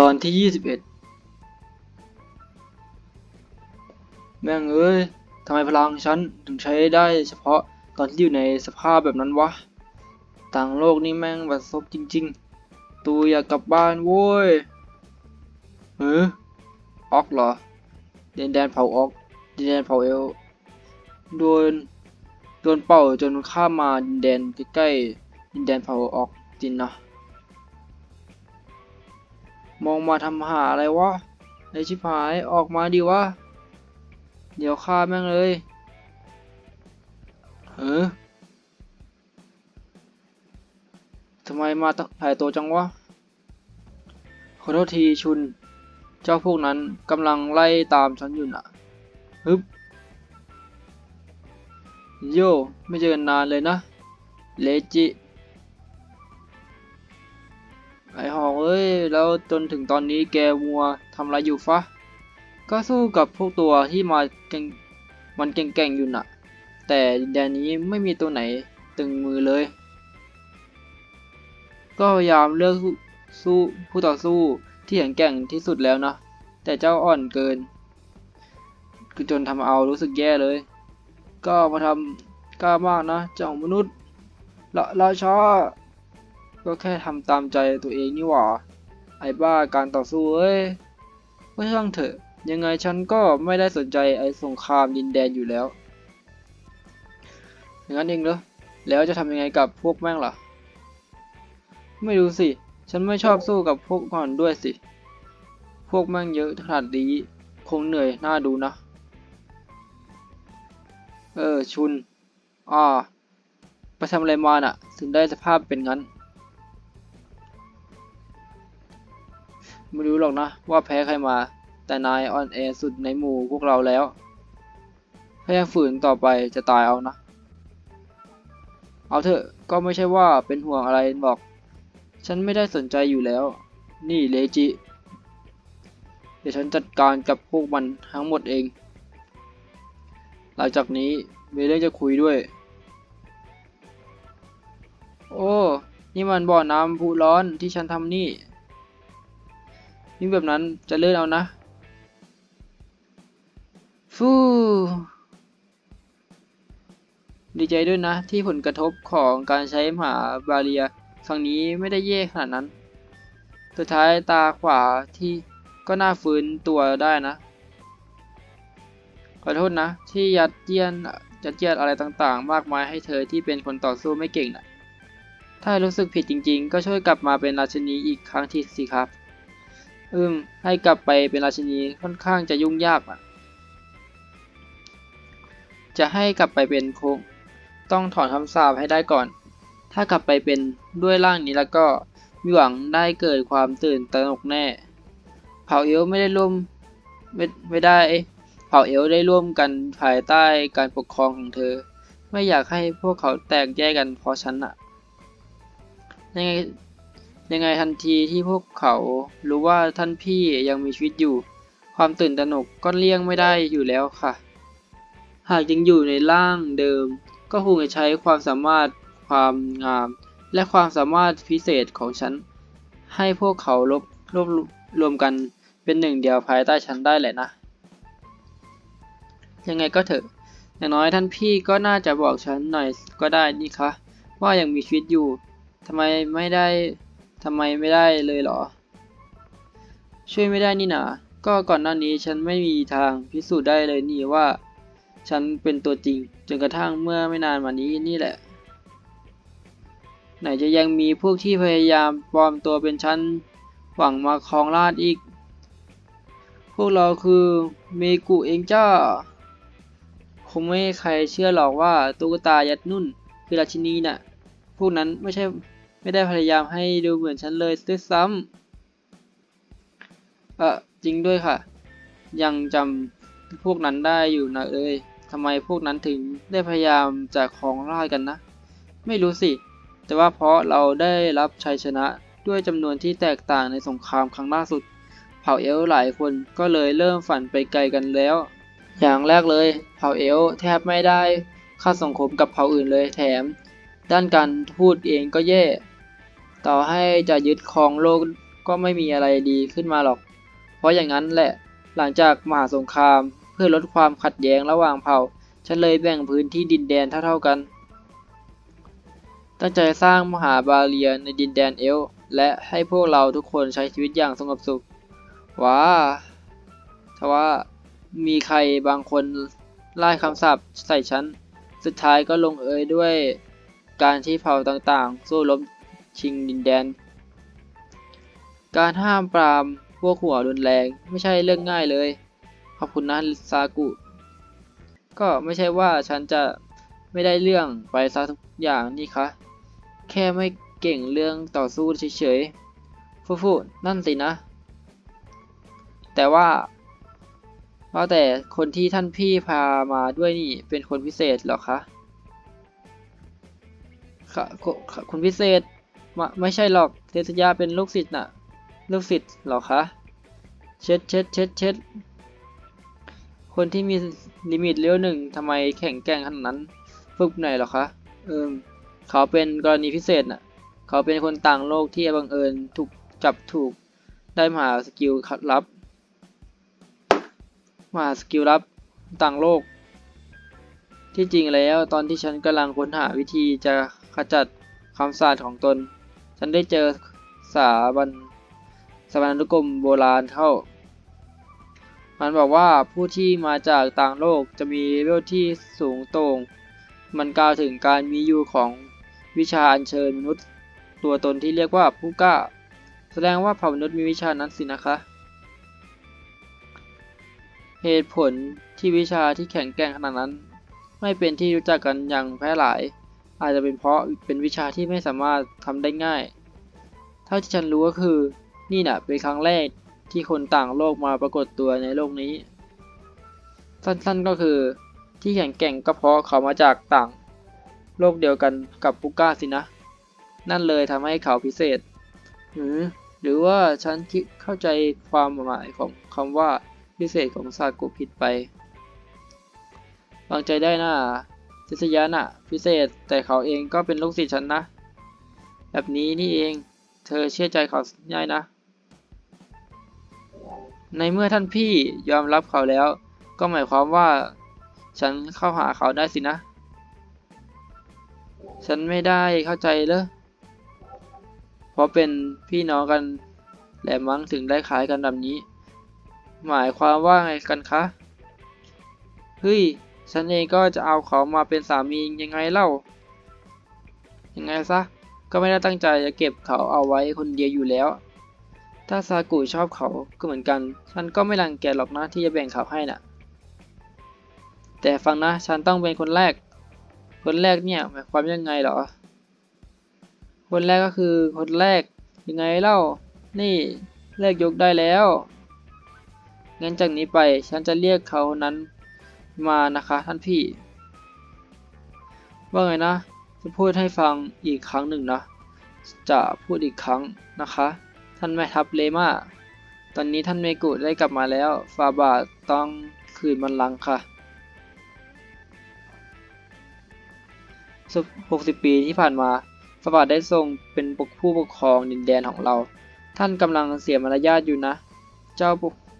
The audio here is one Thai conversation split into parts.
ตอนที่ยี่สิบเอ็ดแม่งเอ้ยทำไมพลังฉันถึงใช้ได้เฉพาะตอนที่อยู่ในสภาพแบบนั้นวะ ต่างโลกนี่แม่งบัดซบจริง ๆ ตูอยากกลับบ้านโว้ยเออออกเหรอดินแดนเผาออกดินแดนเผาเอลโดนโดนเป่าจนข้ามมาดินแดนใกล้ๆดินแดนเผาออกจริงนะ มองมาทำหาอะไรวะไอชิบหายออกมาดิวะ เดี๋ยวฆ่าแม่งเลยเฮ้อทำไมมาตั้งหลายตัวจังวะ ขอโทษทีชุน เจ้าพวกนั้นกำลังไล่ตามฉันอยู่น่ะฮึบโย ไม่เจอกันนานเลยนะ เลจิ ไอหองเอ้ย แล้วจนถึงตอนนี้แกมัวทำอะไรอยู่ฟะ ก็สู้กับพวกตัวที่มาเก่งมันเก่งๆอยู่น่ะ แต่ดินแดนนี้ไม่มีตัวไหนตึงมือเลย ก็พยายามเลือกสู้ผู้ต่อสู้ที่แข็งแกร่งที่สุดแล้วนะ แต่เจ้าอ่อนเกิน คือจนทำเอารู้สึกแย่เลย ก็มาทำกล้ามากนะเจ้ามนุษย์ละราชา ก็แค่ทำตามใจตัวเองนี่หว่า ไอ้บ้าการต่อสู้เอ้ยก็ช่างเถอะ ยังไงฉันก็ไม่ได้สนใจไอ้สงครามดินแดนอยู่แล้ว อย่างนั้นเองเหรอ แล้วจะทำยังไงกับพวกแม่งล่ะ ไม่รู้สิ ฉันไม่ชอบสู้กับพวกก่อนด้วยสิ พวกแม่งเยอะขนาดนี้คงเหนื่อยน่าดูนะ เออชุน อ่า ไปทำอะไรมาน่ะ ถึงได้สภาพเป็นงั้น ไม่รู้หรอกนะว่าแพ้ใครมา แต่นายอ่อนแอสุดในหมู่พวกเราแล้ว ถ้ายังฝืนต่อไปจะตายเอานะ เอาเถอะก็ไม่ใช่ว่าเป็นห่วงอะไรบอก ฉันไม่ได้สนใจอยู่แล้ว นี่เลจิ เดี๋ยวฉันจัดการกับพวกมันทั้งหมดเอง หลังจากนี้มีเรื่องจะคุยด้วย โอ้ นี่มันบ่อน้ำพุร้อนที่ฉันทำนี่ ยิ่งแบบนั้นจะเลื่อนเอานะ ฟูดีใจด้วยนะ ที่ผลกระทบของการใช้มหาบาเรียครั้งนี้ไม่ได้แย่ขนาดนั้น สุดท้ายตาขวาที่ก็น่าฟื้นตัวได้นะ ขอโทษนะ ที่ยัดเยียนยัดเยียดอะไรต่างๆ มากมายให้เธอที่เป็นคนต่อสู้ไม่เก่งนะถ้ารู้สึกผิดจริงๆ ก็ช่วยกลับมาเป็นราชินีอีกครั้งทีสิครับ อืมให้กลับไปเป็นราชินีค่อนข้างจะยุ่งยากอะจะให้กลับไปเป็นคงต้องถอนคำสาปให้ได้ก่อน ถ้ากลับไปเป็นด้วยร่างนี้แล้วก็มีหวังได้เกิดความตื่นตระหนกแน่ เผ่าเอลไม่ได้ร่วมไม่ไม่ได้ เผ่าเอลได้ร่วมกันภายใต้การปกครองของเธอ ไม่อยากให้พวกเขาแตกแยกกันเพราะฉันอะยังไง ยังไงทันทีที่พวกเขารู้ว่าท่านพี่ยังมีชีวิตอยู่ ความตื่นตระหนกก็เลี่ยงไม่ได้อยู่แล้วค่ะ หากยังอยู่ในร่างเดิม ก็คงจะใช้ความสามารถความงาม และความสามารถพิเศษของฉัน ให้พวกเขารวบรวบรวมกันเป็นหนึ่งเดียวภายใต้ฉันได้แหละนะ ยังไงก็เถอะอย่างน้อยท่านพี่ก็น่าจะบอกฉันหน่อยก็ได้นี่คะว่ายังมีชีวิตอยู่ทำไมไม่ได้ ทำไมไม่ได้เลยเหรอ ช่วยไม่ได้นี่นา ก็ก่อนหน้านี้ฉันไม่มีทางพิสูจน์ได้เลยนี่ว่า ฉันเป็นตัวจริง จนกระทั่งเมื่อไม่นานมานี้นี่แหละ ไหนจะยังมีพวกที่พยายามปลอมตัวเป็นฉันหวังมาครองราชอีก พวกเราคือเมกุเองจ้า คงไม่ใครเชื่อหรอกว่าตุ๊กตายัดนุ่นคือราชินีน่ะ พวกนั้นไม่ใช่ ไม่ได้พยายามให้ดูเหมือนฉันเลยด้วยซ้ำเออจริงด้วยค่ะ ยังจำพวกนั้นได้อยู่นะเอ้ยทำไมพวกนั้นถึงได้พยายามจะครองราชย์กันนะ ไม่รู้สิ แต่ว่าเพราะเราได้รับชัยชนะด้วยจำนวนที่แตกต่างในสงครามครั้งล่าสุด เผ่าเอลหลายคนก็เลยเริ่มฝันไปไกลกันแล้ว อย่างแรกเลย เผ่าเอลแทบไม่ได้ค่าสังคมกับเผ่าอื่นเลยแถม ด้านการพูดเองก็แย่ ต่อให้จะยึดครองโลกก็ไม่มีอะไรดีขึ้นมาหรอก เพราะอย่างนั้นแหละหลังจากมหาสงครามเพื่อลดความขัดแย้งระหว่างเผ่า ฉันเลยแบ่งพื้นที่ดินแดนเท่าๆกัน ตั้งใจสร้างมหาบาเรียในดินแดนเอล และให้พวกเราทุกคนใช้ชีวิตอย่างสงบสุข ว้าทว่ามีใครบางคนไล่คำสาปใส่ฉัน สุดท้ายก็ลงเอยด้วยการที่เผ่าต่างๆ สู้รบ ชิงดินแดน การห้ามปรามพวกหัวรุนแรงไม่ใช่เรื่องง่ายเลย ขอบคุณนะซากุ ก็ไม่ใช่ว่าฉันจะไม่ได้เรื่องไปซะทุกอย่างนี่คะ แค่ไม่เก่งเรื่องต่อสู้เฉยๆ ฟูฟูนั่นสินะ แต่ว่าว่าแต่คนที่ท่านพี่พามาด้วยนี่เป็นคนพิเศษเหรอคะค่ะคค่ะคนพิเศษ มไม่ใช่หรอกเทสยาเป็นลูกศิษย์น่ะ ลูกศิษย์หรอคะ เช็ดเช็ดเช็ดเช็ดคนที่มีลิมิตเลี้ยวหนึ่งทำไมแข็งแกร่งขนาดนั้น ฝึกไหนหรอคะ เอิมเขาเป็นกรณีพิเศษน่ะ เขาเป็นคนต่างโลกที่บังเอิญถูกจับถูกได้มาหาสกิลลับมาหาสกิลลับต่างโลก ที่จริงแล้วตอนที่ฉันกำลังค้นหาวิธีจะขจัดคำสาปของตน ฉันได้เจอสาบันสาบันนุกรมโบราณเข้า มันบอกว่าผู้ที่มาจากต่างโลกจะมีเวลที่สูงโต่ง มันกล่าวถึงการมีอยู่ของวิชาอัญเชิญมนุษย์ตัวตนที่เรียกว่าผู้กล้า แสดงว่าเผ่ามนุษย์มีวิชานั้นสินะคะ เหตุผลที่วิชาที่แข็งแกร่งขนาดนั้น ไม่เป็นที่รู้จักกันอย่างแพร่หลาย อาจจะเป็นเพราะเป็นวิชาที่ไม่สามารถทำได้ง่าย เท่าที่ฉันรู้ก็คือนี่น่ะเป็นครั้งแรกที่คนต่างโลกมาปรากฏตัวในโลกนี้ สั้นๆก็คือที่แข็งแกร่งก็เพราะเขามาจากต่างโลกเดียวกันกับปุก้าสินะ นั่นเลยทำให้เขาพิเศษ หรือหรือว่าฉันคิดเข้าใจความหมายของคำว่าพิเศษของซากุผิดไป วางใจได้นะ ทิสยาน่ะ พิเศษแต่เขาเองก็เป็นลูกศิษย์ฉันนะ แบบนี้นี่เองเธอเชื่อใจเขาง่ายนะ ในเมื่อท่านพี่ยอมรับเขาแล้ว ก็หมายความว่า ฉันเข้าหาเขาได้สินะ ฉันไม่ได้เข้าใจเลยเพราะเป็นพี่น้องกันแหละมั้งถึงได้ขายกันแบบนี้ หมายความว่าไงกันคะ เฮ้ย ฉันเองก็จะเอาเขามาเป็นสามียังไงเล่า ยังไงซะ ก็ไม่ได้ตั้งใจจะเก็บเขาเอาไว้คนเดียวอยู่แล้ว ถ้าซากุชอบเขาก็เหมือนกัน ฉันก็ไม่รังเกียจหรอกนะที่จะแบ่งเขาให้น่ะ แต่ฟังนะ ฉันต้องเป็นคนแรก คนแรกเนี่ยหมายความยังไงหรอ คนแรกก็คือคนแรกยังไงเล่า นี่เลิกยกได้แล้ว งั้นจากนี้ไปฉันจะเรียกเขานั้น มานะคะท่านพี่ ว่าไงนะ จะพูดให้ฟังอีกครั้งหนึ่งนะ จะพูดอีกครั้งนะคะ ท่านแม่ทัพเลมาตอนนี้ท่านเมกุได้กลับมาแล้ว ฟาบาต้องคืนบัลลังค่ะหกสิบปีที่ผ่านมาฟาบาได้ทรงเป็นปกผู้ปกครองดินแดนของเรา ท่านกำลังเสียมารยาทอยู่นะ เจ้า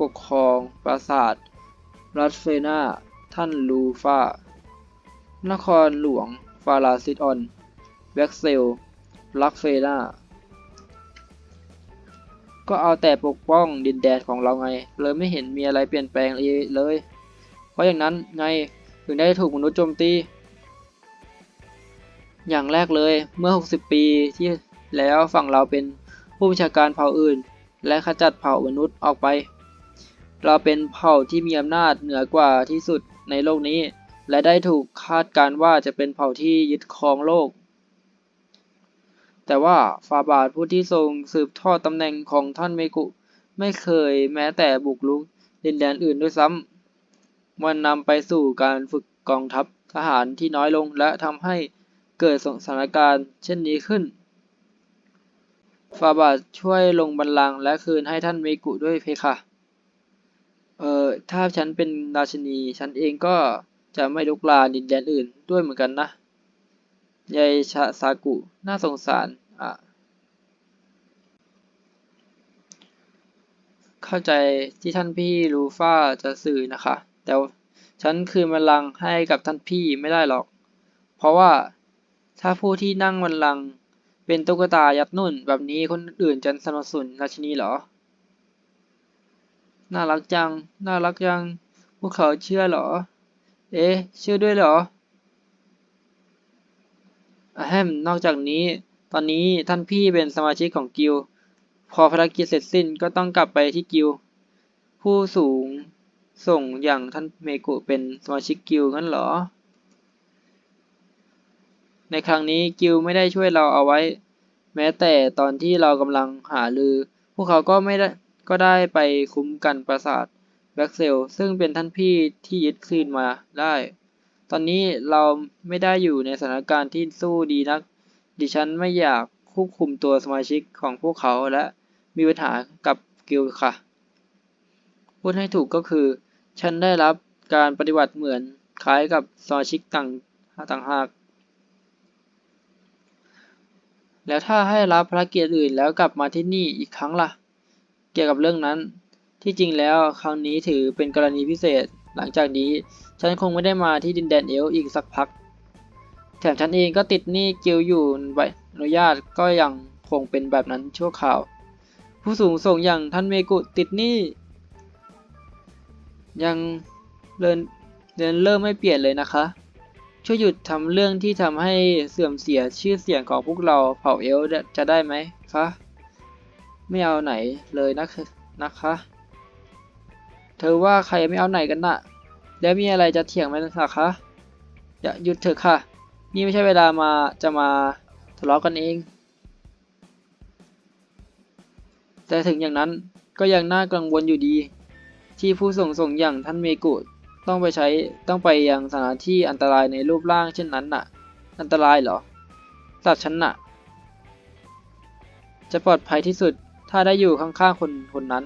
ปกครองปราสาทรัสเฟนา ท่านลูฟานครหลวง ฟาราซิตออน แว็กเซล ลักเฟนาก็เอาแต่ปกป้องดินแดนของเราไง เลยไม่เห็นมีอะไรเปลี่ยนแปลงเลย เพราะอย่างนั้นไงถึงได้ถูกมนุษย์โจมตี อย่างแรกเลยเมื่อ 60 ปีที่แล้วฝั่งเราเป็นผู้บัญชาการเผ่าอื่น และขจัดเผ่ามนุษย์ออกไป เราเป็นเผ่าที่มีอำนาจเหนือกว่าที่สุด ในโลกนี้ และได้ถูกคาดการว่าจะเป็นเผ่าที่ยึดครองโลก แต่ว่าฟาบาทผู้ที่ทรงสืบทอดตำแหน่งของท่านเมกุ ไม่เคยแม้แต่บุกรุกดินแดนอื่นด้วยซ้ำมันนำไปสู่การฝึกกองทัพทหารที่น้อยลงและทำให้เกิดสถานการณ์เช่นนี้ขึ้น ฟาบาทช่วยลงบัลลังก์และคืนให้ท่านเมกุด้วยเพคะ เอ่อถ้าฉันเป็นราชินี ฉันเองก็จะไม่ลุกลานดินแดนอื่นด้วยเหมือนกันนะยายชาซากุ น่าสงสาร อะ เข้าใจที่ท่านพี่ลูฟ่าจะสื่อนะคะ แต่ฉันคืนบัลลังก์ให้กับท่านพี่ไม่ได้หรอก เพราะว่าถ้าผู้ที่นั่งบัลลังก์เป็นตุ๊กตายัดนุ่น แบบนี้คนอื่นจะสนับสนุนราชินีเหรอ น่ารักจัง น่ารักจัง พวกเขาเชื่อเหรอ เอ๊ะ เชื่อด้วยเหรออะแฮมนอกจากนี้ ตอนนี้ท่านพี่เป็นสมาชิกของกิลพอภารกิจเสร็จสิ้นก็ต้องกลับไปที่กิลผู้สูงส่งอย่างท่านเมกุเป็นสมาชิกกิลงั้นเหรอ ในครั้งนี้กิลไม่ได้ช่วยเราเอาไว้ แม้แต่ตอนที่เรากำลังหาลือ พวกเขาก็ไม่ได้ ก็ได้ไปคุ้มกันปราสาทแบ็กเซลซึ่งเป็นท่านพี่ที่ยึดคืนมาได้ ตอนนี้เราไม่ได้อยู่ในสถานการณ์ที่สู้ดีนัก ดิฉันไม่อยากควบคุมตัวสมาชิกของพวกเขาและมีปัญหากับกิลด์ค่ะ พูดให้ถูกก็คือ ฉันได้รับการปฏิบัติเหมือนคล้ายกับสมาชิกต่างต่างหาก แล้วถ้าให้รับภารกิจอื่นแล้วกลับมาที่นี่อีกครั้งล่ะ กี่ยวกับเรื่องนั้น ที่จริงแล้วครั้งนี้ถือเป็นกรณีพิเศษ หลังจากนี้ฉันคงไม่ได้มาที่ดินแดนเอล์อีกสักพัก แถมฉันเองก็ติดหนี้กิลอยู่ใบอนุญาตก็ยังคงเป็นแบบนั้นชั่วคราว ผู้สูงส่งอย่างท่านเมกุติดหนี้ ยังเดินเดินเริ่มไม่เปลี่ยนเลยนะคะ ช่วยหยุดทำเรื่องที่ทำให้เสื่อมเสียชื่อเสียงของพวกเราเผ่าเอล์จะได้ไหมคะ ไม่เอาไหนเลยนะนะคะ เธอว่าใครไม่เอาไหนกันน่ะ แล้วมีอะไรจะเถียงไหมล่ะคะอย่าหยุดเถอะค่ะ นี่ไม่ใช่เวลามาจะมาทะเลาะกันเอง แต่ถึงอย่างนั้นก็ยังน่ากังวลอยู่ดี ที่ผู้ส่งส่งอย่างท่านเมกุต้องไปใช้ต้องไปยังสถานที่อันตรายในรูปร่างเช่นนั้นน่ะ อันตรายเหรอสัตว์ฉันน่ะ จะปลอดภัยที่สุด ถ้าได้อยู่ข้างๆคนคนนั้น